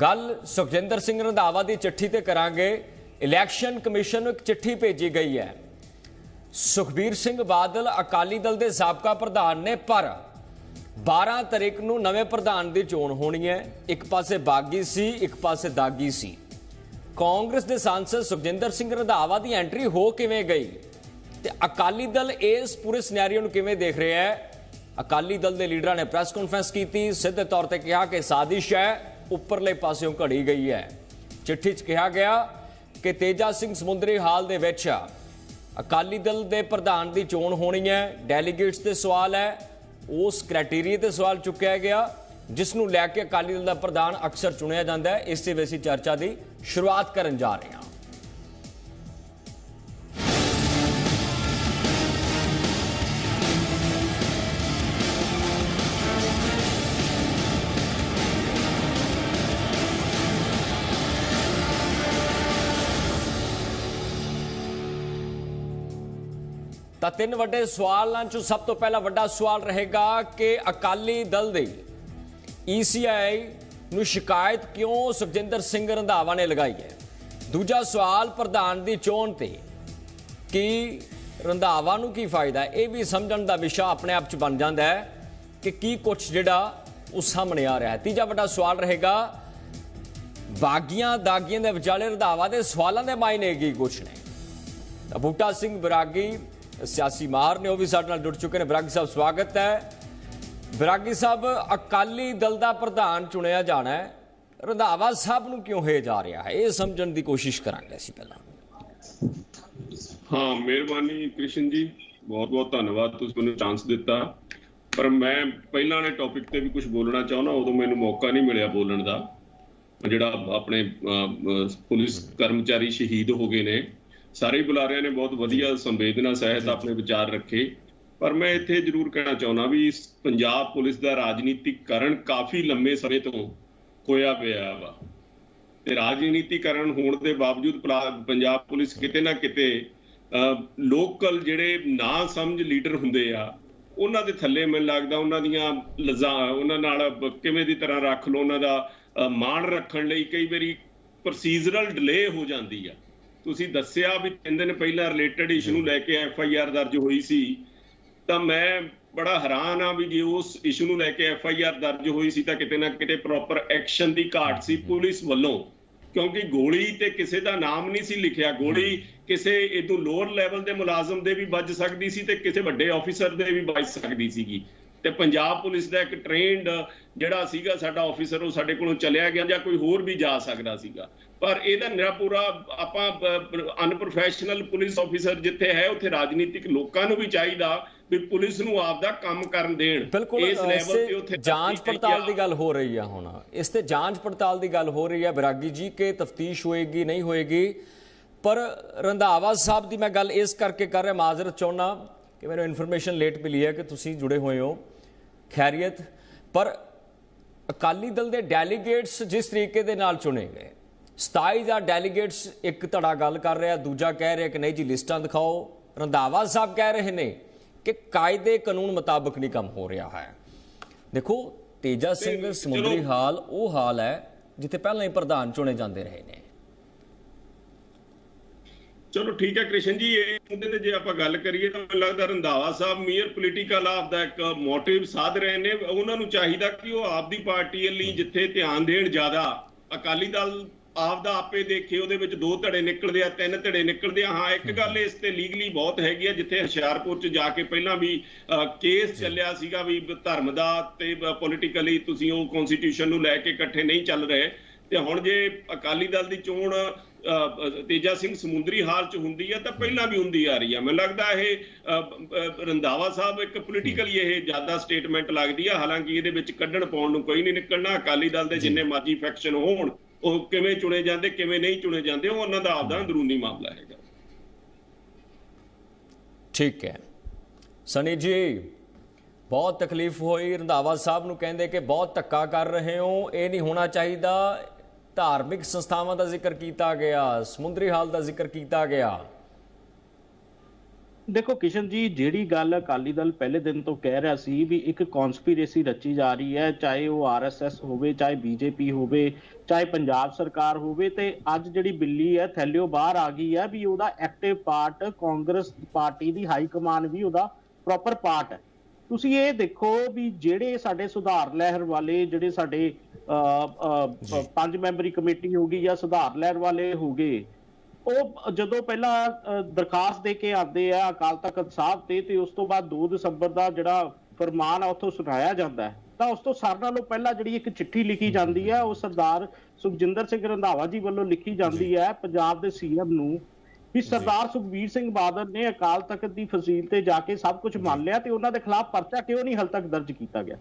ਗੱਲ ਸੁਖਜਿੰਦਰ ਸਿੰਘ ਰੰਧਾਵਾ ਦੀ ਚਿੱਠੀ ਤੇ ਕਰਾਂਗੇ। ਇਲੈਕਸ਼ਨ ਕਮਿਸ਼ਨ ਨੂੰ ਇੱਕ ਚਿੱਠੀ ਭੇਜੀ ਗਈ ਹੈ। ਸੁਖਬੀਰ ਸਿੰਘ ਬਾਦਲ ਅਕਾਲੀ ਦਲ ਦੇ ਸਾਬਕਾ ਪ੍ਰਧਾਨ ਨੇ, ਪਰ 12 ਤਰੀਕ ਨੂੰ ਨਵੇਂ ਪ੍ਰਧਾਨ ਦੀ ਚੋਣ ਹੋਣੀ ਹੈ। ਇੱਕ ਪਾਸੇ ਬਾਗੀ ਸੀ, ਇੱਕ ਪਾਸੇ ਦਾਗੀ ਸੀ। ਕਾਂਗਰਸ ਦੇ ਸਾਂਸਦ ਸੁਖਜਿੰਦਰ ਸਿੰਘ ਰੰਧਾਵਾ ਦੀ ਐਂਟਰੀ ਹੋ ਕਿਵੇਂ ਗਈ? ਤੇ ਅਕਾਲੀ ਦਲ ਇਸ ਪੂਰੇ ਸਿਨੈਰੀਓ ਨੂੰ ਕਿਵੇਂ ਦੇਖ ਰਿਹਾ ਹੈ? ਅਕਾਲੀ ਦਲ ਦੇ ਲੀਡਰਾਂ ਨੇ ਪ੍ਰੈਸ ਕਾਨਫਰੰਸ ਕੀਤੀ, ਸਿੱਧੇ ਤੌਰ ਤੇ ਕਿਹਾ ਕਿ ਸਾਜ਼ਿਸ਼ ਹੈ। ਉੱਪਰਲੇ ਪਾਸਿਓਂ ਘੜੀ ਗਈ ਹੈ। ਚਿੱਠੀ 'ਚ ਕਿਹਾ ਗਿਆ ਕਿ ਤੇਜਾ ਸਿੰਘ ਸਮੁੰਦਰੀ ਹਾਲ ਦੇ ਵਿੱਚ ਅਕਾਲੀ ਦਲ ਦੇ ਪ੍ਰਧਾਨ ਦੀ ਚੋਣ ਹੋਣੀ ਹੈ। ਡੈਲੀਗੇਟਸ ਤੇ ਸਵਾਲ ਹੈ। ਉਸ ਕ੍ਰਾਈਟੇਰੀਆ ਤੇ ਸਵਾਲ ਚੁੱਕਿਆ ਗਿਆ ਜਿਸ ਨੂੰ ਲੈ ਕੇ ਅਕਾਲੀ ਦਲ ਦਾ ਪ੍ਰਧਾਨ ਅਕਸਰ ਚੁਣਿਆ ਜਾਂਦਾ ਹੈ। ਇਸ ਤੇ ਵੀ ਅਸੀਂ ਚਰਚਾ ਦੀ ਸ਼ੁਰੂਆਤ ਕਰਨ ਜਾ ਰਹੇ ਹਾਂ। ਤਾਂ ਤਿੰਨ ਵੱਡੇ ਸਵਾਲਾਂ ਚੋਂ ਸਭ ਤੋਂ ਪਹਿਲਾ ਵੱਡਾ ਸਵਾਲ ਰਹੇਗਾ ਕਿ ਅਕਾਲੀ ਦਲ ਦੇ ਈਸੀਆਈ ਨੂੰ ਸ਼ਿਕਾਇਤ ਕਿਉਂ ਸੁਖਜਿੰਦਰ ਸਿੰਘ ਰੰਧਾਵਾ ਨੇ ਲਗਾਈ ਹੈ? ਦੂਜਾ ਸਵਾਲ ਪ੍ਰਧਾਨ ਦੀ ਚੋਣ ਤੇ ਕਿ ਰੰਧਾਵਾ ਨੂੰ ਕੀ ਫਾਇਦਾ? ਇਹ ਵੀ ਸਮਝਣ ਦਾ ਵਿਸ਼ਾ ਆਪਣੇ ਆਪ ਚ ਬਣ ਜਾਂਦਾ ਹੈ ਕਿ ਕੀ ਕੁਝ ਜਿਹੜਾ ਉਹ ਸਾਹਮਣੇ ਆ ਰਿਹਾ ਹੈ। ਤੀਜਾ ਵੱਡਾ ਸਵਾਲ ਰਹੇਗਾ, ਬਾਗੀਆਂ ਦਾਗੀਆਂ ਦੇ ਵਿਚਾਲੇ ਰੰਧਾਵਾ ਦੇ ਸਵਾਲਾਂ ਦੇ ਮਾਇਨੇ ਕੀ ਕੁਝ ਨੇ? ਤਾਂ ਬੂਟਾ ਸਿੰਘ ਬਰਾਗੀ ਸਿਆਸੀ ਮਾਰ ਨੇ, ਉਹ ਵੀ ਸਾਡੇ ਨਾਲ ਜੁੜ ਚੁੱਕੇ ਨੇ। ਬਰਾਗੀ ਸਾਹਿਬ, ਸਵਾਗਤ ਹੈ। ਬਰਾਗੀ ਸਾਹਿਬ, ਅਕਾਲੀ ਦਲ ਦਾ ਪ੍ਰਧਾਨ ਚੁਣਿਆ ਜਾਣਾ ਹੈ। ਰੰਧਾਵਾ ਸਾਹਿਬ ਨੂੰ ਕਿਉਂ ਹੈ ਜਾ ਰਿਹਾ ਹੈ? ਇਹ ਸਮਝਣ ਦੀ ਕੋਸ਼ਿਸ਼ ਕਰਾਂਗੇ ਅਸੀਂ ਪਹਿਲਾਂ। ਹਾਂ, ਮਿਹਰਬਾਨੀ ਕ੍ਰਿਸ਼ਨ ਜੀ। ਬਹੁਤ ਬਹੁਤ ਧੰਨਵਾਦ, ਤੁਸੀਂ ਮੈਨੂੰ ਚਾਂਸ ਦਿੱਤਾ। ਪਰ ਮੈਂ ਪਹਿਲਾਂ ਵਾਲੇ ਟੌਪਿਕ ਤੇ ਵੀ ਕੁਝ ਬੋਲਣਾ ਚਾਹੁੰਦਾ, ਉਦੋਂ ਮੈਨੂੰ ਮੌਕਾ ਨਹੀਂ ਮਿਲਿਆ ਬੋਲਣ ਦਾ। ਜਿਹੜਾ ਆਪਣੇ ਪੁਲਿਸ ਕਰਮਚਾਰੀ ਸ਼ਹੀਦ ਹੋ ਗਏ ਨੇ। ਸਾਰੇ ਬੁਲਾਰਿਆਂ ਨੇ ਬਹੁਤ ਵਧੀਆ ਸੰਵੇਦਨਾ ਸਹਿਤ ਆਪਣੇ ਵਿਚਾਰ ਰੱਖੇ। ਪਰ ਮੈਂ ਇੱਥੇ ਜ਼ਰੂਰ ਕਹਿਣਾ ਚਾਹੁੰਦਾ ਵੀ ਪੰਜਾਬ ਪੁਲਿਸ ਦਾ ਰਾਜਨੀਤਿਕਕਰਨ ਕਾਫੀ ਲੰਮੇ ਸਮੇਂ ਤੋਂ ਹੋਇਆ ਪਿਆ ਵਾ। ਤੇ ਰਾਜਨੀਤੀਕਰਨ ਹੋਣ ਦੇ ਬਾਵਜੂਦ ਪੰਜਾਬ ਪੁਲਿਸ ਕਿਤੇ ਨਾ ਕਿਤੇ ਲੋਕਲ ਜਿਹੜੇ ਨਾ ਸਮਝ ਲੀਡਰ ਹੁੰਦੇ ਆ ਉਹਨਾਂ ਦੇ ਥੱਲੇ ਮੈਨੂੰ ਲੱਗਦਾ ਉਹਨਾਂ ਦੀਆਂ ਲਜ਼ਾ ਉਹਨਾਂ ਨਾਲ ਕਿਵੇਂ ਦੀ ਤਰ੍ਹਾਂ ਰੱਖ ਲਓ ਉਹਨਾਂ ਦਾ ਮਾਣ ਰੱਖਣ ਲਈ ਕਈ ਵਾਰੀ ਪ੍ਰੋਸੀਜਰਲ ਡਿਲੇ ਹੋ ਜਾਂਦੀ ਆ। ਤੁਸੀਂ ਦੱਸਿਆ ਵੀ ਤਿੰਨ ਦਿਨ ਪਹਿਲਾਂ ਰਿਲੇਟਡ ਇਸ਼ੂ ਨੂੰ ਲੈ ਕੇ ਐਫ ਆਈ ਆਰ ਦਰਜ ਹੋਈ ਸੀ ਤਾਂ ਮੈਂ ਬੜਾ ਹੈਰਾਨ ਆ ਵੀ ਜੇ ਉਸ ਇਸ਼ੂ ਨੂੰ ਲੈ ਕੇ ਐਫ ਆਈ ਆਰ ਦਰਜ ਹੋਈ ਸੀ ਤਾਂ ਕਿਤੇ ਨਾ ਕਿਤੇ ਪ੍ਰੋਪਰ ਐਕਸ਼ਨ ਦੀ ਘਾਟ ਸੀ ਪੁਲਿਸ ਵੱਲੋਂ। ਕਿਉਂਕਿ ਗੋਲੀ ਤੇ ਕਿਸੇ ਦਾ ਨਾਮ ਨਹੀਂ ਸੀ ਲਿਖਿਆ। ਗੋਲੀ ਕਿਸੇ ਇਦੋਂ ਲੋਅਰ ਲੈਵਲ ਦੇ ਮੁਲਾਜ਼ਮ ਦੇ ਵੀ ਵੱਜ ਸਕਦੀ ਸੀ ਤੇ ਕਿਸੇ ਵੱਡੇ ਆਫੀਸਰ ਦੇ ਵੀ ਵੱਜ ਸਕਦੀ ਸੀਗੀ। ਤੇ ਪੰਜਾਬ ਪੁਲਿਸ ਦਾ ਇੱਕ ਟ੍ਰੇਨਡ ਜਿਹੜਾ ਸੀਗਾ ਸਾਡਾ ਆਫੀਸਰ ਉਹ ਸਾਡੇ ਕੋਲੋਂ ਚਲਿਆ ਗਿਆ ਜਾਂ ਕੋਈ ਹੋਰ ਵੀ ਜਾ ਸਕਦਾ ਸੀਗਾ। ਪਰ ਇਹਦਾ ਨਿਰਾ ਪੂਰਾ ਆਪਾਂ ਅਨਪ੍ਰੋਫੈਸ਼ਨਲ ਪੁਲਿਸ ਆਫੀਸਰ ਜਿੱਥੇ ਹੈ ਉੱਥੇ ਰਾਜਨੀਤਿਕ ਲੋਕਾਂ ਨੂੰ ਵੀ ਚਾਹੀਦਾ ਵੀ ਪੁਲਿਸ ਨੂੰ ਆਪਦਾ ਕੰਮ ਕਰਨ ਦੇਣ। ਇਸ ਲੈਵਲ ਤੇ ਉੱਥੇ ਜਾਂਚ ਪੜਤਾਲ ਦੀ ਗੱਲ ਹੋ ਰਹੀ ਹੈ ਹੁਣ। ਇਸ ਤੇ ਜਾਂਚ ਪੜਤਾਲ ਦੀ ਗੱਲ ਹੋ ਰਹੀ ਹੈ ਬਰਾਗੀ ਜੀ ਕਿ ਤਫਤੀਸ਼ ਹੋਏਗੀ ਨਹੀਂ ਹੋਏਗੀ? ਪਰ ਰੰਧਾਵਾ ਸਾਹਿਬ ਦੀ ਮੈਂ ਗੱਲ ਇਸ ਕਰਕੇ ਕਰ ਰਿਹਾ ਮਾਜ਼ਰਤ ਚਾਹੁੰਦਾ ਕਿ ਮੈਨੂੰ ਇਨਫੋਰਮੇਸ਼ਨ ਲੇਟ ਮਿਲੀ ਹੈ ਕਿ ਤੁਸੀਂ ਜੁੜੇ ਹੋਏ ਹੋ। ਖੈਰੀਅਤ ਪਰ ਅਕਾਲੀ ਦਲ ਦੇ ਡੈਲੀਗੇਟਸ ਜਿਸ ਤਰੀਕੇ ਦੇ ਨਾਲ ਚੁਣੇ ਗਏ 27 ਦਾ ਡੈਲੀਗੇਟਸ ਇੱਕ ਧੜਾ ਗੱਲ ਕਰ ਰਿਹਾ ਦੂਜਾ ਕਹਿ ਰਿਹਾ ਕਿ ਨਹੀਂ ਜੀ ਲਿਸਟਾਂ ਦਿਖਾਓ। ਰੰਧਾਵਾ ਸਾਹਿਬ ਕਹਿ ਰਹੇ ਨੇ ਕਿ ਕਾਇਦੇ ਕਾਨੂੰਨ ਮੁਤਾਬਕ ਨਹੀਂ ਕੰਮ ਹੋ ਰਿਹਾ ਹੈ। ਦੇਖੋ ਤੇਜਾ ਸਿੰਘ ਸਮੁੰਦਰੀ ਹਾਲ ਉਹ ਹਾਲ ਹੈ ਜਿੱਥੇ ਪਹਿਲਾਂ ਹੀ ਪ੍ਰਧਾਨ ਚੁਣੇ ਜਾਂਦੇ ਰਹੇ ਨੇ। ਚਲੋ ਠੀਕ ਹੈ ਕ੍ਰਿਸ਼ਨ ਜੀ, ਇਹ ਮੁੱਦੇ ਤੇ ਜੇ ਆਪਾਂ ਗੱਲ ਕਰੀਏ ਤਾਂ ਮੈਨੂੰ ਲੱਗਦਾ Randhawa Sahib mere political of ਦਾ ਇੱਕ ਮੋਟਿਵ ਸਾਧ ਰਹੇ ਨੇ। ਉਹਨਾਂ ਨੂੰ ਚਾਹੀਦਾ ਕਿ ਉਹ ਆਪਦੀ ਪਾਰਟੀ ਲਈ ਜਿੱਥੇ ਧਿਆਨ ਦੇਣ ਜ਼ਿਆਦਾ। ਅਕਾਲੀ ਦਲ ਆਪ ਦਾ ਆਪੇ ਦੇਖੇ, ਉਹਦੇ ਵਿੱਚ ਦੋ ਧੜੇ ਨਿਕਲਦੇ ਆ, ਤਿੰਨ ਧੜੇ ਨਿਕਲਦੇ ਆ। ਹਾਂ, ਇੱਕ ਗੱਲ ਇਸ ਤੇ ਲੀਗਲੀ ਬਹੁਤ ਹੈਗੀ ਆ, ਜਿੱਥੇ ਹੁਸ਼ਿਆਰਪੁਰ ਚ ਜਾ ਕੇ ਪਹਿਲਾਂ ਵੀ ਕੇਸ ਚੱਲਿਆ ਸੀਗਾ ਵੀ ਧਰਮ ਦਾ ਤੇ ਪੋਲੀਟੀਕਲੀ ਤੁਸੀਂ ਉਹ ਕਨਸਟੀਟਿਊਸ਼ਨ ਨੂੰ ਲੈ ਕੇ ਇਕੱਠੇ ਨਹੀਂ ਚੱਲ ਰਹੇ। ਤੇ ਹੁਣ ਜੇ ਅਕਾਲੀ ਦਲ ਦੀ ਚੋਣ ਤੇਜਾ ਸਿੰਘ ਸਮੁੰਦਰੀ ਹਾਲ ਚ ਹੁੰਦੀ ਆ ਤਾਂ ਪਹਿਲਾਂ ਵੀ ਹੁੰਦੀ ਆ ਰਹੀ ਆ। ਮੈਨੂੰ ਲੱਗਦਾ ਇਹ ਰੰਧਾਵਾ ਸਾਹਿਬ ਇੱਕ ਪੋਲੀਟੀਕਲੀ ਇਹ ਜ਼ਿਆਦਾ ਸਟੇਟਮੈਂਟ ਲੱਗਦੀ ਆ। ਹਾਲਾਂਕਿ ਇਹਦੇ ਵਿੱਚ ਕੱਢਣ ਪਾਉਣ ਨੂੰ ਕੋਈ ਨਹੀਂ ਨਿਕਲਣਾ। ਅਕਾਲੀ ਦਲ ਦੇ ਜਿੰਨੇ ਮਰਜ਼ੀ ਫੈਕਸ਼ਨ ਹੋਣ ਉਹ ਕਿਵੇਂ ਚੁਣੇ ਜਾਂਦੇ ਕਿਵੇਂ ਨਹੀਂ ਚੁਣੇ ਜਾਂਦੇ ਉਹ ਉਹਨਾਂ ਦਾ ਆਪਦਾ ਅੰਦਰੂਨੀ ਮਾਮਲਾ ਹੈਗਾ। ਠੀਕ ਹੈ। ਸਨੀ ਜੀ ਬਹੁਤ ਤਕਲੀਫ ਹੋਈ ਰੰਧਾਵਾ ਸਾਹਿਬ ਨੂੰ ਕਹਿੰਦੇ ਕਿ ਬਹੁਤ ਧੱਕਾ ਕਰ ਰਹੇ ਹੋ ਇਹ ਨਹੀਂ ਹੋਣਾ ਚਾਹੀਦਾ। ਧਾਰਮਿਕ ਸੰਸਥਾਵਾਂ ਦਾ ਜ਼ਿਕਰ ਕੀਤਾ ਗਿਆ, ਸਮੁੰਦਰੀ ਹਾਲ ਦਾ ਜ਼ਿਕਰ ਕੀਤਾ ਗਿਆ। ਦੇਖੋ ਕਿਸ਼ਨ ਜੀ, ਜਿਹੜੀ ਗੱਲ ਅਕਾਲੀ ਦਲ ਪਹਿਲੇ ਦਿਨ ਤੋਂ ਕਹਿ ਰਿਹਾ ਸੀ ਵੀ ਇੱਕ ਕਨਸਪੀਰੇਸੀ ਰਚੀ ਜਾ ਰਹੀ ਹੈ, ਚਾਹੇ ਉਹ ਆਰਐਸਐਸ ਹੋਵੇ, ਚਾਹੇ ਬੀਜੇਪੀ ਹੋਵੇ, ਚਾਹੇ ਪੰਜਾਬ ਸਰਕਾਰ ਹੋਵੇ, ਤੇ ਅੱਜ ਜਿਹੜੀ ਬਿੱਲੀ ਹੈ, ਥੈਲਿਓ ਬਾਹਰ ਆ ਗਈ ਹੈ ਵੀ ਉਹਦਾ ਐਕਟਿਵ ਪਾਰਟ ਕਾਂਗਰਸ ਪਾਰਟੀ ਦੀ ਹਾਈ ਕਮਾਨ ਵੀ ਉਹਦਾ ਪ੍ਰੋਪਰ ਪਾਰਟ ਹੈ। ਤੁਸੀਂ ਇਹ ਦੇਖੋ ਵੀ ਜਿਹੜੇ ਸਾਡੇ ਸੁਧਾਰ ਲਹਿਰ ਵਾਲੇ ਜਿਹੜੇ ਸਾਡੇ ਪੰਜ ਮੈਂਬਰੀ ਕਮੇਟੀ ਹੋਗੀ ਜਾਂ ਸੁਧਾਰ ਲਹਿਰ ਵਾਲੇ ਹੋਗੇ ਉਹ ਜਦੋਂ ਪਹਿਲਾਂ ਦਰਖਾਸਤ ਦੇ ਕੇ ਆਉਂਦੇ ਆ ਅਕਾਲ ਤਖਤ ਸਾਹਿਬ ਤੇ ਤੇ ਉਸ ਤੋਂ ਬਾਅਦ 2 ਦਸੰਬਰ ਦਾ ਜਿਹੜਾ ਫਰਮਾਨ ਆ ਉੱਥੋਂ ਸੁਣਾਇਆ ਜਾਂਦਾ ਹੈ ਤਾਂ ਉਸ ਤੋਂ ਸਾਰਿਆਂ ਨਾਲੋਂ ਪਹਿਲਾਂ ਜਿਹੜੀ ਇੱਕ ਚਿੱਠੀ ਲਿਖੀ ਜਾਂਦੀ ਹੈ ਉਹ ਸਰਦਾਰ ਸੁਖਜਿੰਦਰ ਸਿੰਘ ਰੰਧਾਵਾ ਜੀ ਵੱਲੋਂ ਲਿਖੀ ਜਾਂਦੀ ਹੈ ਪੰਜਾਬ ਦੇ ਸੀਐਮ ਨੂੰ ਵੀ ਸਰਦਾਰ ਸੁਖਬੀਰ ਸਿੰਘ ਬਾਦਲ ਨੇ ਅਕਾਲ ਤਖਤ ਦੀ ਫਸੀਲ ਤੇ ਜਾ ਕੇ ਸਭ ਕੁਝ ਮੰਨ ਲਿਆ ਤੇ ਉਹਨਾਂ ਦੇ ਖਿਲਾਫ ਪਰਚਾ ਕਿਉਂ ਨਹੀਂ ਹਾਲ ਤੱਕ ਦਰਜ ਕੀਤਾ ਗਿਆ?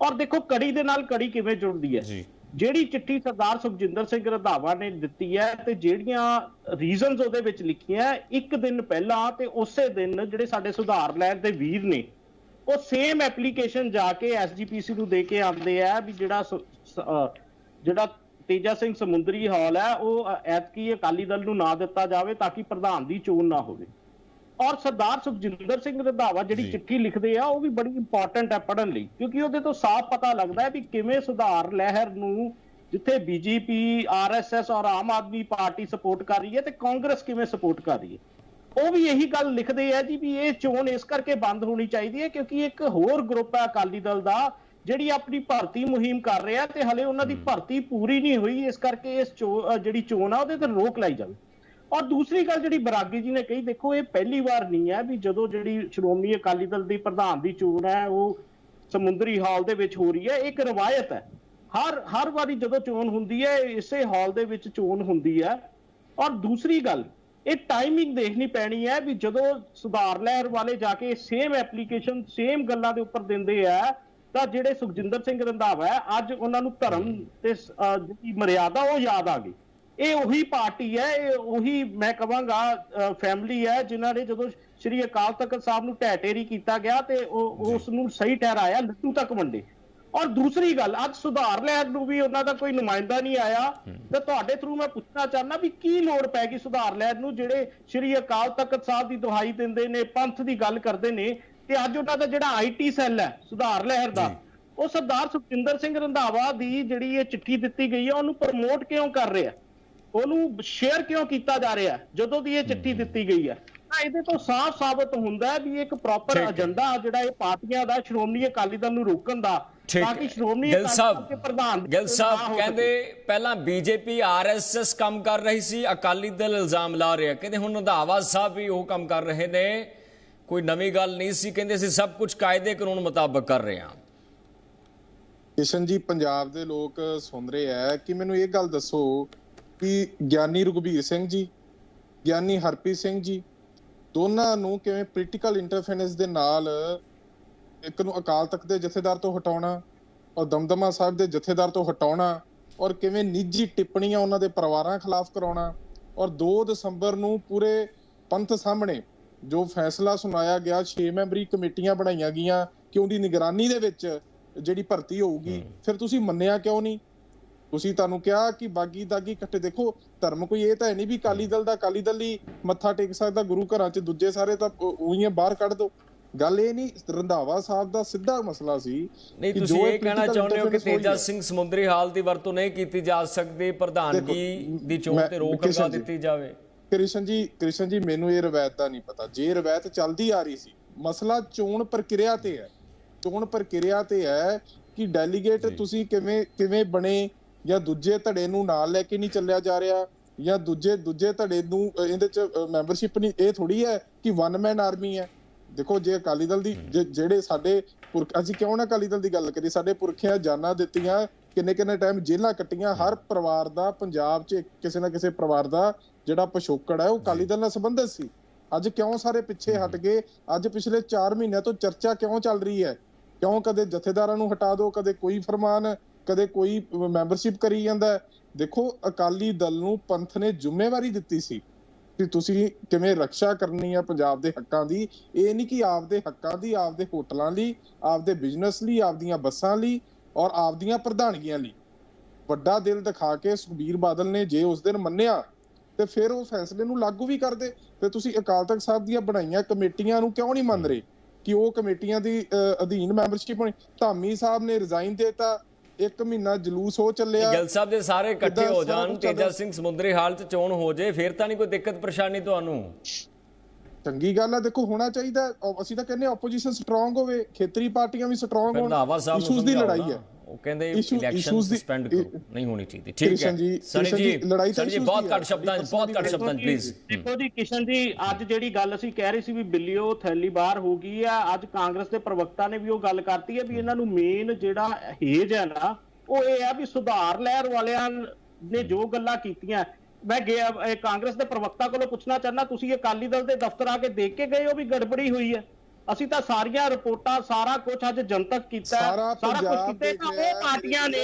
ਔਰ ਦੇਖੋ ਕੜੀ ਦੇ ਨਾਲ ਕੜੀ ਕਿਵੇਂ ਜੁੜਦੀ ਹੈ? ਜਿਹੜੀ ਚਿੱਠੀ ਸਰਦਾਰ ਸੁਖਜਿੰਦਰ ਸਿੰਘ ਰੰਧਾਵਾ ਨੇ ਦਿੱਤੀ ਹੈ ਤੇ ਜਿਹੜੀਆਂ ਰੀਜ਼ਨਸ ਉਹਦੇ ਵਿੱਚ ਲਿਖੀਆਂ ਇੱਕ ਦਿਨ ਪਹਿਲਾਂ ਤੇ ਉਸੇ ਦਿਨ ਜਿਹੜੇ ਸਾਡੇ ਸੁਧਾਰ ਲਹਿਰ ਦੇ ਵੀਰ ਨੇ ਉਹ ਸੇਮ ਐਪਲੀਕੇਸ਼ਨ ਜਾ ਕੇ ਐਸਜੀਪੀਸੀ ਨੂੰ ਦੇ ਕੇ ਆਉਂਦੇ ਆ ਵੀ ਜਿਹੜਾ ਜਿਹੜਾ ਤੇਜਾ ਸਿੰਘ ਸਮੁੰਦਰੀ ਹਾਲ ਹੈ ਉਹ ਐਤਕੀ ਅਕਾਲੀ ਦਲ ਨੂੰ ਨਾ ਦਿੱਤਾ ਜਾਵੇ ਤਾਂ ਕਿ ਪ੍ਰਧਾਨ ਦੀ ਚੋਣ ਨਾ ਹੋਵੇ ਔਰ ਸਰਦਾਰ ਸੁਖਜਿੰਦਰ ਸਿੰਘ ਰੰਧਾਵਾ ਜਿਹੜੀ। ਚਿੱਠੀ ਲਿਖਦੇ ਆ ਉਹ ਵੀ ਬੜੀ ਇੰਪੋਰਟੈਂਟ ਹੈ ਪੜ੍ਹਨ ਲਈ ਕਿਉਂਕਿ ਉਹਦੇ ਤੋਂ ਸਾਫ਼ ਪਤਾ ਲੱਗਦਾ ਹੈ ਵੀ ਕਿਵੇਂ ਸੁਧਾਰ ਲਹਿਰ ਨੂੰ ਜਿੱਥੇ ਬੀਜੇਪੀ ਆਰਐਸਐਸ ਔਰ ਆਮ ਆਦਮੀ ਪਾਰਟੀ ਸਪੋਰਟ ਕਰ ਰਹੀ ਹੈ ਤੇ ਕਾਂਗਰਸ ਕਿਵੇਂ ਸਪੋਰਟ ਕਰ ਰਹੀ ਹੈ ਉਹ ਵੀ ਇਹੀ ਗੱਲ ਲਿਖਦੇ ਆ ਜੀ ਵੀ ਇਹ ਚੋਣ ਇਸ ਕਰਕੇ ਬੰਦ ਹੋਣੀ ਚਾਹੀਦੀ ਹੈ ਕਿਉਂਕਿ ਇੱਕ ਹੋਰ ਗਰੁੱਪ ਹੈ ਅਕਾਲੀ ਦਲ ਦਾ ਜਿਹੜੀ ਆਪਣੀ ਭਰਤੀ ਮੁਹਿੰਮ ਕਰ ਰਿਹਾ ਤੇ ਹਲੇ ਉਹਨਾਂ ਦੀ ਭਰਤੀ ਪੂਰੀ ਨਹੀਂ ਹੋਈ ਇਸ ਕਰਕੇ ਇਸ ਜਿਹੜੀ ਚੋਣ ਆ ਉਹਦੇ ਤੇ ਰੋਕ ਲਾਈ ਜਾਵੇ। ਔਰ ਦੂਸਰੀ ਗੱਲ ਜਿਹੜੀ ਬਰਾਗੀ ਜੀ ਨੇ ਕਹੀ ਦੇਖੋ ਇਹ ਪਹਿਲੀ ਵਾਰ ਨਹੀਂ ਹੈ ਵੀ ਜਦੋਂ ਜਿਹੜੀ ਸ਼੍ਰੋਮਣੀ ਅਕਾਲੀ ਦਲ ਦੀ ਪ੍ਰਧਾਨ ਦੀ ਚੋਣ ਹੈ ਉਹ ਸਮੁੰਦਰੀ ਹਾਲ ਦੇ ਵਿੱਚ ਹੋ ਰਹੀ ਹੈ ਇੱਕ ਰਵਾਇਤ ਹੈ। ਹਰ ਹਰ ਵਾਰੀ ਜਦੋਂ ਚੋਣ ਹੁੰਦੀ ਹੈ ਇਸੇ ਹਾਲ ਦੇ ਵਿੱਚ ਚੋਣ ਹੁੰਦੀ ਹੈ। ਔਰ ਦੂਸਰੀ ਗੱਲ ਇਹ ਟਾਈਮਿੰਗ ਦੇਖਣੀ ਪੈਣੀ ਹੈ ਵੀ ਜਦੋਂ ਸੁਧਾਰ ਲਹਿਰ ਵਾਲੇ ਜਾ ਕੇ ਸੇਮ ਐਪਲੀਕੇਸ਼ਨ ਸੇਮ ਗੱਲਾਂ ਦੇ ਉੱਪਰ ਦਿੰਦੇ ਆ ਤਾਂ ਜਿਹੜੇ ਸੁਖਜਿੰਦਰ ਸਿੰਘ ਰੰਧਾਵਾ ਹੈ ਅੱਜ ਉਹਨਾਂ ਨੂੰ ਧਰਮ ਤੇ ਜਿਹੜੀ ਮਰਿਆਦਾ ਉਹ ਯਾਦ ਆ ਗਈ। ਇਹ ਉਹੀ ਪਾਰਟੀ ਹੈ ਇਹ ਉਹੀ ਮੈਂ ਕਹਾਂਗਾ ਫੈਮਿਲੀ ਹੈ ਜਿਨ੍ਹਾਂ ਨੇ ਜਦੋਂ ਸ੍ਰੀ ਅਕਾਲ ਤਖਤ ਸਾਹਿਬ ਨੂੰ ਢਹਿ ਕੀਤਾ ਗਿਆ ਤੇ ਉਹ ਉਸ ਨੂੰ ਸਹੀ ਠਹਿਰਾਇਆ ਲੱਡੂ ਤੱਕ ਵੰਡੇ। ਔਰ ਦੂਸਰੀ ਗੱਲ ਅੱਜ ਸੁਧਾਰ ਲਹਿਰ ਨੂੰ ਵੀ ਉਹਨਾਂ ਦਾ ਕੋਈ ਨੁਮਾਇੰਦਾ ਨਹੀਂ ਆਇਆ। ਤੇ ਤੁਹਾਡੇ ਥਰੂ ਮੈਂ ਪੁੱਛਣਾ ਚਾਹੁੰਦਾ ਵੀ ਕੀ ਲੋੜ ਪੈ ਗਈ ਸੁਧਾਰ ਲਹਿਰ ਨੂੰ? ਜਿਹੜੇ ਸ੍ਰੀ ਅਕਾਲ ਤਖਤ ਸਾਹਿਬ ਦੀ ਦੁਹਾਈ ਦਿੰਦੇ ਨੇ ਪੰਥ ਦੀ ਗੱਲ ਕਰਦੇ ਨੇ ਤੇ ਅੱਜ ਉਹਨਾਂ ਦਾ ਜਿਹੜਾ ਆਈਟੀ ਸੈੱਲ ਹੈ ਸੁਧਾਰ ਲਹਿਰ ਦਾ ਉਹ ਸਰਦਾਰ ਸੁਖਜਿੰਦਰ ਸਿੰਘ ਰੰਧਾਵਾ ਦੀ ਜਿਹੜੀ ਇਹ ਚਿੱਠੀ ਦਿੱਤੀ ਗਈ ਹੈ ਉਹਨੂੰ ਪ੍ਰਮੋਟ ਕਿਉਂ ਕਰ ਰਿਹਾ? ਉਹਨੂੰ ਸ਼ੇਅਰ ਕਿਉਂ ਕੀਤਾ ਜਾ ਰਿਹਾ? ਜਦੋਂ ਦੀ ਇਹ ਚਿੱਠੀ ਦਿੱਤੀ ਗਈ ਹੈ। ਤਾਂ ਇਹਦੇ ਤੋਂ ਸਾਫ਼ ਸਾਬਤ ਹੁੰਦਾ ਹੈ ਵੀ ਇੱਕ ਪ੍ਰੋਪਰ। ਏਜੰਡਾ ਜਿਹੜਾ ਇਹ ਪਾਰਟੀਆਂ ਦਾ ਸ਼੍ਰੋਮਣੀ ਅਕਾਲੀ ਦਲ ਨੂੰ ਰੋਕਣ ਦਾ ਤਾਂ ਕਿ। ਸ਼੍ਰੋਮਣੀ ਅਕਾਲੀ ਦਲ ਦੇ ਪ੍ਰਧਾਨ ਗਿੱਲ ਸਾਹਿਬ ਕਹਿੰਦੇ ਪਹਿਲਾਂ ਬੀਜੇਪੀ ਆਰਐਸਐਸ ਕੰਮ ਕਰ ਰਹੀ ਸੀ ਅਕਾਲੀ ਦਲ ਇਲਜ਼ਾਮ ਲਾ ਰਿਹਾ। ਕਹਿੰਦੇ ਹੁਣ ਰੰਧਾਵਾ ਸਾਹਿਬ ਵੀ ਉਹ ਕੰਮ ਕਰ ਰਹੇ ਨੇ। ਕੋਈ ਨਵੀਂ ਗੱਲ ਨਹੀਂ ਸੀ, ਕਹਿੰਦੇ ਅਸੀਂ ਸਭ ਕੁਝ ਕਾਇਦੇ ਕਾਨੂੰਨ ਮੁਤਾਬਕ ਕਰ ਰਹੇ ਹਾਂ। ਕਿਸ਼ਨ ਜੀ, ਪੰਜਾਬ ਦੇ ਲੋਕ ਸੁਣ ਰਹੇ ਆ ਕਿ ਮੈਨੂੰ ਇਹ ਗੱਲ ਦੱਸੋ ਕਿ ਗਿਆਨੀ ਰਘੁਬੀਰ ਸਿੰਘ ਜੀ, ਗਿਆਨੀ ਹਰਪ੍ਰੀਤ ਸਿੰਘ ਜੀ, ਦੋਨਾਂ ਨੂੰ ਕਿਵੇਂ ਪੋਲੀਟੀਕਲ ਇੰਟਰਫੇਰੈਂਸ ਦੇ ਨਾਲ ਇੱਕ ਨੂੰ ਅਕਾਲ ਤਖਤ ਦੇ ਜਥੇਦਾਰ ਤੋਂ ਹਟਾਉਣਾ ਔਰ ਦਮਦਮਾ ਸਾਹਿਬ ਦੇ ਜਥੇਦਾਰ ਤੋਂ ਹਟਾਉਣਾ ਔਰ ਕਿਵੇਂ ਨਿੱਜੀ ਟਿੱਪਣੀਆਂ ਉਹਨਾਂ ਦੇ ਪਰਿਵਾਰਾਂ ਖਿਲਾਫ ਕਰਾਉਣਾ ਔਰ 2 ਦਸੰਬਰ ਨੂੰ ਪੂਰੇ ਪੰਥ ਸਾਹਮਣੇ ਜੋ ਫੈਸਲਾ ਸੁਣਾਇਆ ਗਿਆ 6 ਮੈਂਬਰੀ ਕਮੇਟੀਆਂ ਬਣਾਈਆਂ ਗਈਆਂ ਕਿ ਉਹਦੀ ਨਿਗਰਾਨੀ ਦੇ ਵਿੱਚ ਜਿਹੜੀ ਭਰਤੀ ਹੋਊਗੀ ਫਿਰ ਤੁਸੀਂ ਮੰਨਿਆ ਕਿਉਂ ਨਹੀਂ? ਤੁਸੀਂ ਤੁਹਾਨੂੰ ਕਿਹਾ ਕਿ ਬਾਗੀ ਦਾਗੀ ਇਕੱਠੇ ਦੇਖੋ ਧਰਮ ਕੋਈ ਇਹ ਤਾਂ ਨਹੀਂ ਵੀ ਕਾਲੀ ਦਲ ਦਾ ਕਾਲੀ ਦਲ ਹੀ ਮੱਥਾ ਟੇਕ ਸਕਦਾ ਗੁਰੂ ਘਰਾਂ 'ਚ ਦੂਜੇ ਸਾਰੇ ਤਾਂ ਉਹੀਆਂ ਬਾਹਰ ਕੱਢ ਦੋ। ਗੱਲ ਇਹ ਨਹੀਂ ਰੰਧਾਵਾ ਸਾਹਿਬ ਦਾ ਸਿੱਧਾ ਮਸਲਾ ਸੀ ਨਹੀਂ ਤੁਸੀਂ ਇਹ ਕਹਿਣਾ ਚਾਹੁੰਦੇ ਹੋ ਕਿ ਤੇਜਾ। ਸਿੰਘ ਸਮੁੰਦਰੀ ਹਾਲ ਦੀ ਵਰਤੋਂ ਨਹੀਂ ਕੀਤੀ ਜਾ ਸਕਦੀ ਪ੍ਰਧਾਨਗੀ ਦੀ ਚੋਣ ਤੇ ਰੋਕ ਲਗਾ। ਦਿੱਤੀ ਜਾਵੇ। ਕ੍ਰਿਸ਼ਨ ਜੀ ਕ੍ਰਿਸ਼ਨ ਜੀ ਮੈਨੂੰ ਇਹ ਰਵਾਇਤ ਦਾ ਨਹੀਂ ਪਤਾ। ਜੇ ਰਵਾਇਤ ਚੱਲਦੀ ਆ ਰਹੀ ਸੀ ਮਸਲਾ ਚੋਣ ਪ੍ਰਕਿਰਿਆ ਤੇ ਹੈ। ਚੋਣ ਪ੍ਰਕਿਰਿਆ ਤੇ ਹੈ ਕਿ ਡੈਲੀਗੇਟ। ਤੁਸੀਂ ਕਿਵੇਂ ਕਿਵੇਂ ਬਣੇ ਜਾਂ ਦੂਜੇ ਧੜੇ ਨੂੰ ਨਾਲ ਲੈ ਕੇ ਨਹੀਂ ਚੱਲਿਆ ਜਾ ਰਿਹਾ ਜਾਂ ਦੂਜੇ ਦੂਜੇ ਧੜੇ ਨੂੰ ਇਹਦੇ ਚ ਮੈਂਬਰਸ਼ਿਪ ਨਹੀਂ ਇਹ ਥੋੜੀ ਹੈ ਕਿ ਵਨ ਮੈਨ ਆਰਮੀ ਹੈ। ਦੇਖੋ ਜੇ ਅਕਾਲੀ ਦਲ ਦੀ ਜਿਹੜੇ ਸਾਡੇ ਅਸੀਂ ਕਿਉਂ ਨਾ ਅਕਾਲੀ ਦਲ ਦੀ ਗੱਲ ਕਰੀ ਸਾਡੇ ਪੁਰਖਿਆਂ ਜਾਨਾਂ ਦਿੱਤੀਆਂ ਕਿੰਨੇ ਕਿੰਨੇ ਟਾਈਮ ਜੇਲ੍ਹਾਂ ਕੱਟੀਆਂ ਹਰ ਪਰਿਵਾਰ ਦਾ ਪੰਜਾਬ 'ਚ ਕਿਸੇ ਨਾ ਕਿਸੇ ਪਰਿਵਾਰ ਦਾ ਜਿਹੜਾ ਪਿਛੋਕੜ ਹੈ ਉਹ ਅਕਾਲੀ ਦਲ ਨਾਲ ਸੰਬੰਧਿਤ ਸੀ। ਅੱਜ ਕਿਉਂ ਸਾਰੇ ਪਿੱਛੇ ਹਟ ਗਏ? ਅੱਜ ਪਿਛਲੇ 4 ਮਹੀਨਿਆਂ ਤੋਂ ਚਰਚਾ ਕਿਉਂ ਚੱਲ ਰਹੀ ਹੈ? ਕਿਉਂ ਕਦੇ ਜਥੇਦਾਰਾਂ ਨੂੰ ਹਟਾ ਦਿਓ ਕਦੇ ਕੋਈ ਫਰਮਾਨ ਕਦੇ ਕੋਈ ਮੈਂਬਰਸ਼ਿਪ ਕਰੀ ਜਾਂਦਾ। ਦੇਖੋ ਅਕਾਲੀ ਦਲ ਨੂੰ ਪੰਥ ਨੇ ਜ਼ਿੰਮੇਵਾਰੀ ਦਿੱਤੀ ਸੀ ਕਿ ਤੁਸੀਂ ਕਿਵੇਂ ਰੱਖਿਆ ਕਰਨੀ ਆ ਪੰਜਾਬ ਦੇ ਹੱਕਾਂ ਦੀ। ਇਹ ਨਹੀਂ ਕਿ ਆਪਦੇ ਹੱਕਾਂ ਦੀ ਆਪਦੇ ਹੋਟਲਾਂ ਲਈ ਆਪਦੇ ਬਿਜ਼ਨਸ ਲਈ ਆਪਦੀਆਂ ਬੱਸਾਂ ਲਈ ਔਰ ਆਪਦੀਆਂ ਪ੍ਰਧਾਨਗੀਆਂ ਲਈ। ਵੱਡਾ ਦਿਲ ਦਿਖਾ ਕੇ ਸੁਖਬੀਰ ਬਾਦਲ ਨੇ ਜੇ ਉਸ ਦਿਨ ਮੰਨਿਆ ਤੇ ਫਿਰ ਉਹ ਫੈਸਲੇ ਨੂੰ ਲਾਗੂ ਵੀ ਕਰਦੇ। ਫਿਰ ਤੁਸੀਂ ਅਕਾਲ ਤਖਤ ਸਾਹਿਬ ਦੀਆਂ ਬਣਾਈਆਂ ਕਮੇਟੀਆਂ ਨੂੰ ਕਿਉਂ ਨਹੀਂ ਮੰਨ ਰਹੇ? ਕਿ ਉਹ ਕਮੇਟੀਆਂ ਦੀ ਅਧੀਨ ਮੈਂਬਰਸ਼ਿਪ ਹੋਣੀ। ਧਾਮੀ ਸਾਹਿਬ ਨੇ ਰਿਜ਼ਾਈਨ ਦਿੱਤਾ। ਇੱਕ ਮਹੀਨਾ ਜਲੂਸ ਹੋ ਚੱਲਿਆ। ਗਿੱਲ ਸਾਹਿਬ ਦੇ ਸਾਰੇ ਇਕੱਠੇ ਹੋ ਜਾਣ ਤੇਜਾ? ਸਿੰਘ ਸਮੁੰਦਰੀ ਹਾਲ 'ਚ ਚੋਣ ਹੋ ਜੇ ਫਿਰ ਤਾਂ ਨਹੀਂ ਕੋਈ ਦਿੱਕਤ ਪਰੇਸ਼ਾਨੀ ਤੁਹਾਨੂੰ? ਚੰਗੀ ਗੱਲ ਆ ਦੇਖੋ ਹੋਣਾ ਚਾਹੀਦਾ ਅਸੀਂ ਤਾਂ ਕਹਿੰਦੇ ਆਪੋਜੀਸ਼ਨ ਸਟਰੋਂਗ ਹੋਵੇ ਖੇਤਰੀ ਪਾਰਟੀਆਂ ਵੀ ਸਟਰੋਂਗ ਹੋਣ ਇਸ਼ੂਜ਼ ਦੀ ਲੜਾਈ। ਹੈ। ਉਹ ਕਹਿੰਦੇ ਇਲੈਕਸ਼ਨ ਸਸਪੈਂਡ ਕਰੋ ਨਹੀਂ ਹੋਣੀ ਚਾਹੀਦੀ ਠੀਕ ਹੈ। ਕ੍ਰਿਸ਼ਨ ਜੀ, ਲੜਾਈ ਤਾਂ ਜੀ ਬਹੁਤ ਘੱਟ ਸ਼ਬਦਾਂ ਬਹੁਤ ਘੱਟ ਸ਼ਬਦਾਂ ਪਲੀਜ਼ ਦੇਖੋ ਜੀ ਕਿਸ਼ਨ ਜੀ ਅੱਜ ਜਿਹੜੀ ਗੱਲ ਅਸੀਂ ਕਹਿ ਰਹੇ ਸੀ ਵੀ ਬਿੱਲੀਓ ਥੈਲੀ ਬਾਹਰ ਹੋ ਗਈ ਆ ਅੱਜ ਕਾਂਗਰਸ ਦੇ ਪ੍ਰਵਕਤਾ ਨੇ ਵੀ ਉਹ ਗੱਲ ਕਰਤੀ ਹੈ ਵੀ ਇਹਨਾਂ ਨੂੰ ਮੇਨ ਜਿਹੜਾ ਹੇਜ ਹੈ ਨਾ ਉਹ ਇਹ ਆ ਵੀ ਸੁਧਾਰ ਲਹਿਰ ਵਾਲਿਆਂ ਨੇ ਜੋ ਗੱਲਾਂ ਕੀਤੀਆਂ ਮੈਂ ਗਿਆ ਇਹ ਕਾਂਗਰਸ ਦੇ ਪ੍ਰਵਕਤਾ ਕੋਲੋਂ ਪੁੱਛਣਾ ਚਾਹੁੰਦਾ ਤੁਸੀਂ ਅਕਾਲੀ ਦਲ ਦੇ ਦਫ਼ਤਰ ਆ ਕੇ ਦੇਖ ਕੇ ਗਏ ਹੋ ਵੀ ਗੜਬੜੀ ਹੋਈ ਹੈ? ਅਸੀਂ ਤਾਂ ਸਾਰੀਆਂ ਰਿਪੋਰਟਾਂ ਸਾਰਾ ਕੁਝ ਅੱਜ ਜਨਤਕ ਕੀਤਾ ਸਾਰਾ ਸਾਰਾ ਕੁਝ ਕੀਤਾ ਤਾਂ ਉਹ ਪਾਰਟੀਆਂ ਨੇ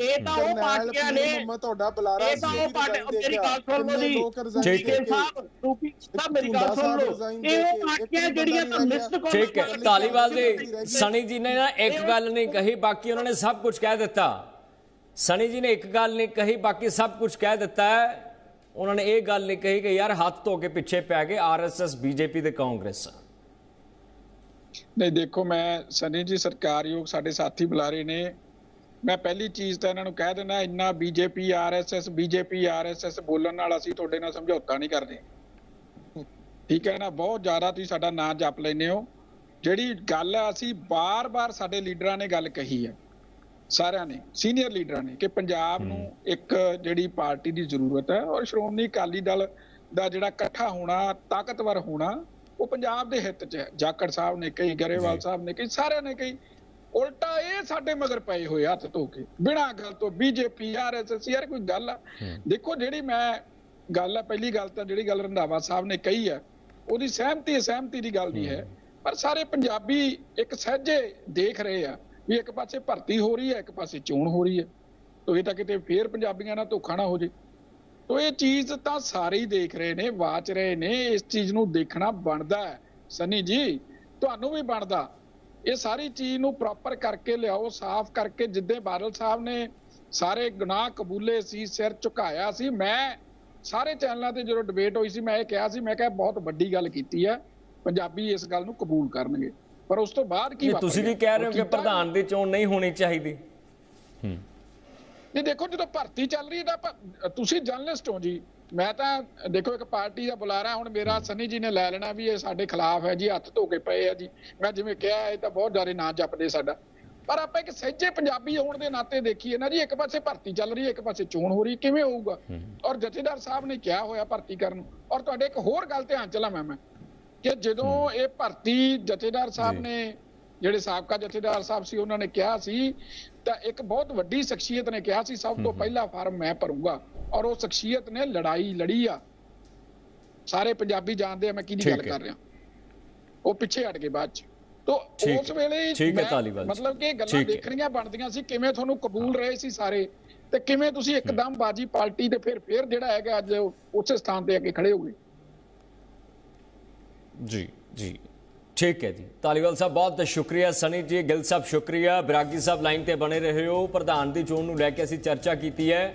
ਇਹ ਤਾਂ ਉਹ ਪਾਰਟੀਆਂ ਨੇ ਤੁਹਾਡਾ ਬੁਲਾਰਾ ਇਹ ਤਾਂ ਉਹ ਪਾਰਟੀ ਮੇਰੀ ਗੱਲ ਸੁਣ ਲਓ ਜੀ ਠੀਕ ਹੈ। ਸਾਹਿਬ ਰੂਪੀ ਸਾਹਿਬ ਮੇਰੀ ਗੱਲ ਸੁਣ ਲਓ ਇਹ ਉਹ ਪਾਰਟੀਆਂ ਜਿਹੜੀਆਂ ਤਾਂ ਮਿਸਡ ਕਾਲ ਠੀਕ ਹੈ ਧਾਲੀਵਾਲ ਜੀ ਸਨੀ ਜੀ ਨੇ ਨਾ ਇੱਕ ਗੱਲ ਨਹੀਂ ਕਹੀ ਬਾਕੀ ਉਹਨਾਂ ਨੇ ਸਭ ਕੁਝ ਕਹਿ ਦਿੱਤਾ। ਸਨੀ ਜੀ ਨੇ ਇੱਕ ਗੱਲ ਨਹੀਂ ਕਹੀ ਬਾਕੀ ਸਭ ਕੁਝ ਕਹਿ ਦਿੱਤਾ ਹੈ। ਉਹਨਾਂ ਨੇ ਇਹ ਗੱਲ ਨਹੀਂ ਕਹੀ ਕਿ ਯਾਰ ਹੱਥ ਧੋ ਕੇ ਪਿੱਛੇ ਪੈ ਗਏ ਆਰਐਸਐਸ, ਬੀਜੇਪੀ ਤੇ ਕਾਂਗਰਸ। ਨਹੀਂ, ਦੇਖੋ, ਮੈਂ ਸਨੀ ਜੀ ਸਰਕਾਰਯੋਗ ਸਾਡੇ ਸਾਥੀ ਬੁਲਾਰੇ ਨੇ। ਮੈਂ ਪਹਿਲੀ ਚੀਜ਼ ਤਾਂ ਇਹਨਾਂ ਨੂੰ ਕਹਿ ਦੇਣਾ ਇੰਨਾ ਬੀਜੇਪੀ, ਆਰਐਸਐਸ ਬੀਜੇਪੀ, ਆਰਐਸਐਸ ਬੋਲਣ ਨਾਲ ਅਸੀਂ ਤੁਹਾਡੇ ਨਾਲ ਸਮਝੌਤਾ ਨਹੀਂ ਕਰਦੇ। ਠੀਕ ਹੈ ਨਾ? ਬਹੁਤ ਜ਼ਿਆਦਾ ਤੁਸੀਂ ਸਾਡਾ ਨਾਂ ਜਪ ਲੈਂਦੇ ਹੋ। ਜਿਹੜੀ ਗੱਲ ਆ, ਅਸੀਂ ਬਾਰ-ਬਾਰ ਸਾਡੇ ਲੀਡਰਾਂ ਨੇ ਗੱਲ ਕਹੀ ਹੈ। ਸਾਰਿਆਂ ਨੇ ਸੀਨੀਅਰ ਲੀਡਰਾਂ ਨੇ ਕਿ ਪੰਜਾਬ ਨੂੰ ਇੱਕ ਜਿਹੜੀ ਪਾਰਟੀ ਦੀ ਜ਼ਰੂਰਤ ਹੈ ਔਰ ਸ਼੍ਰੋਮਣੀ ਅਕਾਲੀ ਦਲ ਦਾ ਜਿਹੜਾ ਇਕੱਠਾ ਹੋਣਾ ਤਾਕਤਵਰ ਹੋਣਾ ਉਹ ਪੰਜਾਬ ਦੇ ਹਿੱਤ 'ਚ ਹੈ। ਜਾਖੜ ਸਾਹਿਬ ਨੇ ਕਹੀ ਗਰੇਵਾਲ ਸਾਹਿਬ ਨੇ ਕਹੀ ਸਾਰਿਆਂ ਨੇ ਕਹੀ ਉਲਟਾ ਇਹ ਸਾਡੇ ਮਗਰ ਪਏ ਹੋਏ ਹੱਥ ਧੋ ਕੇ ਬਿਨਾਂ ਗੱਲ ਤੋਂ ਬੀਜੇਪੀ ਆਰਐਸਐਸ ਯਾਰ ਕੋਈ ਗੱਲ ਆ। ਦੇਖੋ ਜਿਹੜੀ ਮੈਂ ਗੱਲ ਆ ਪਹਿਲੀ ਗੱਲ ਤਾਂ ਜਿਹੜੀ ਗੱਲ ਰੰਧਾਵਾ ਸਾਹਿਬ ਨੇ ਕਹੀ ਹੈ ਉਹਦੀ ਸਹਿਮਤੀ ਹੈ ਸਹਿਮਤੀ ਦੀ ਗੱਲ ਨਹੀਂ ਹੈ। ਪਰ ਸਾਰੇ ਪੰਜਾਬੀ ਇੱਕ ਸਹਿਜੇ ਦੇਖ ਰਹੇ ਆ ਵੀ ਇੱਕ ਪਾਸੇ ਭਰਤੀ ਹੋ ਰਹੀ ਹੈ, ਇੱਕ ਪਾਸੇ ਚੋਣ ਹੋ ਰਹੀ ਹੈ। ਤੋ ਇਹ ਤਾਂ ਕਿਤੇ ਫੇਰ ਪੰਜਾਬੀਆਂ ਨਾਲ ਧੋਖਾ ਨਾ ਹੋ ਜੇ ਤੋ ਇਹ ਚੀਜ਼ ਤਾਂ ਸਾਰੇ ਹੀ ਦੇਖ ਰਹੇ ਨੇ, ਵਾਚ ਰਹੇ ਨੇ, ਇਸ ਚੀਜ਼ ਨੂੰ ਦੇਖਣਾ ਬਣਦਾ ਹੈ। ਸਨੀ ਜੀ, ਤੁਹਾਨੂੰ ਵੀ ਬਣਦਾ। ਇਹ ਸਾਰੀ ਚੀਜ਼ ਨੂੰ ਪ੍ਰੋਪਰ ਕਰਕੇ ਲਿਆਓ, ਸਾਫ਼ ਕਰਕੇ, ਜਿੱਦੇ ਬਾਦਲ ਸਾਹਿਬ ਨੇ ਸਾਰੇ ਗੁਨਾਹ ਕਬੂਲੇ ਸੀ, ਸਿਰ ਝੁਕਾਇਆ ਸੀ, ਮੈਂ ਸਾਰੇ ਚੈਨਲਾਂ ਤੇ ਜਦੋਂ ਡਿਬੇਟ ਹੋਈ ਸੀ, ਮੈਂ ਇਹ ਕਿਹਾ ਸੀ, ਮੈਂ ਕਿਹਾ ਬਹੁਤ ਵੱਡੀ ਗੱਲ ਕੀਤੀ ਹੈ। ਪੰਜਾਬੀ ਇਸ ਗੱਲ ਨੂੰ ਕਬੂਲ ਕਰਨਗੇ। ਪਰ ਉਸ ਤੋਂ ਬਾਅਦ ਕੀ ਨਹੀਂ ਵਾਪਰ ਤੁਸੀਂ? ਵੀ ਕਹਿ ਰਹੇ ਹੋ ਕਿ ਪ੍ਰਧਾਨ ਦੀ ਚੋਣ ਨਹੀਂ ਹੋਣੀ ਚਾਹੀਦੀ। ਨਹੀਂ ਦੇਖੋ ਜਦੋਂ ਭਰਤੀ ਚੱਲ ਰਹੀ ਹੈ ਤਾਂ ਤੁਸੀਂ ਜਰਨਲਿਸਟ ਹੋ ਜੀ। ਮੈਂ ਤਾਂ ਦੇਖੋ ਇੱਕ ਪਾਰਟੀ ਦਾ ਬੁਲਾਰਾ ਹੁਣ ਮੇਰਾ ਸਨੀ ਜੀ ਨੇ ਲੈ ਲੈਣਾ ਵੀ ਇਹ ਸਾਡੇ ਖਿਲਾਫ ਹੈ ਜੀ ਹੱਥ ਧੋ ਕੇ ਪਏ ਆ ਜੀ। ਮੈਂ ਜਿਵੇਂ ਕਿਹਾ ਇਹ ਤਾਂ ਬਹੁਤ ਜ਼ਿਆਦਾ ਨਾਂ ਜਪਦੇ ਸਾਡਾ। ਪਰ ਆਪਾਂ ਇੱਕ ਸੱਚੇ ਪੰਜਾਬੀ ਹੋਣ ਦੇ ਨਾਤੇ ਦੇਖੀਏ ਨਾ ਜੀ ਇੱਕ ਪਾਸੇ ਭਰਤੀ ਚੱਲ ਰਹੀ ਹੈ ਇੱਕ ਪਾਸੇ ਚੋਣ ਹੋ ਰਹੀ ਕਿਵੇਂ ਹੋਊਗਾ? ਔਰ ਜਥੇਦਾਰ ਸਾਹਿਬ ਨੇ ਕਿਹਾ ਹੋਇਆ ਭਰਤੀ ਕਰਨ। ਔਰ ਤੁਹਾਡੇ ਇੱਕ ਹੋਰ ਗੱਲ ਧਿਆਨ ਚ ਲਾਵਾਂ ਮੈਂ। ਕਿ ਜਦੋਂ ਇਹ ਭਰਤੀ ਜਥੇਦਾਰ ਸਾਹਿਬ। ਨੇ ਜਿਹੜੇ ਸਾਬਕਾ ਜਥੇਦਾਰ ਸਾਹਿਬ ਸੀ ਉਹਨਾਂ ਨੇ ਕਿਹਾ ਸੀ ਤਾਂ ਇੱਕ ਬਹੁਤ ਵੱਡੀ ਸ਼ਖਸੀਅਤ ਨੇ ਕਿਹਾ ਸੀ ਸਭ ਤੋਂ ਪਹਿਲਾ ਫਾਰਮ ਮੈਂ ਭਰੂੰਗਾ ਔਰ ਉਹ ਸ਼ਖਸੀਅਤ ਨੇ ਲੜਾਈ ਲੜੀ ਆ ਸਾਰੇ ਪੰਜਾਬੀ ਜਾਣਦੇ ਆ ਮੈਂ ਕਿਹਦੀ ਗੱਲ। ਕਰ ਰਿਹਾ ਉਹ ਪਿੱਛੇ ਹਟ ਗਏ ਬਾਅਦ ਚ ਤੋਂ ਉਸ। ਵੇਲੇ। ਮਤਲਬ ਕਿ ਗੱਲਾਂ। ਦੇਖਣੀਆਂ ਬਣਦੀਆਂ ਸੀ ਕਿਵੇਂ ਤੁਹਾਨੂੰ ਕਬੂਲ ਰਹੇ ਸੀ ਸਾਰੇ ਤੇ ਕਿਵੇਂ ਤੁਸੀਂ ਇੱਕਦਮ ਬਾਜੀ ਪਾਰਟੀ ਤੇ ਫਿਰ ਫਿਰ ਜਿਹੜਾ ਹੈਗਾ ਅੱਜ ਉਸੇ ਸਥਾਨ ਤੇ ਆ ਕੇ ਖੜੇ ਹੋ ਗਏ ਜੀ ਜੀ। ਠੀਕ ਹੈ ਜੀ। ਤਾਲੀਵਾਲ ਸਾਹਿਬ, ਬਹੁਤ ਸ਼ੁਕਰੀਆ ਸਨੀ ਜੀ, ਗਿੱਲ ਸਾਹਿਬ, ਸ਼ੁਕਰੀਆ। ਬਰਾਗੀ ਸਾਹਿਬ ਲਾਈਨ ਤੇ ਬਣੇ ਰਹੇ ਹੋ। ਪ੍ਰਧਾਨ ਦੀ ਚੋਣ ਨੂੰ ਲੈ ਕੇ ਅਸੀਂ ਚਰਚਾ ਕੀਤੀ ਹੈ।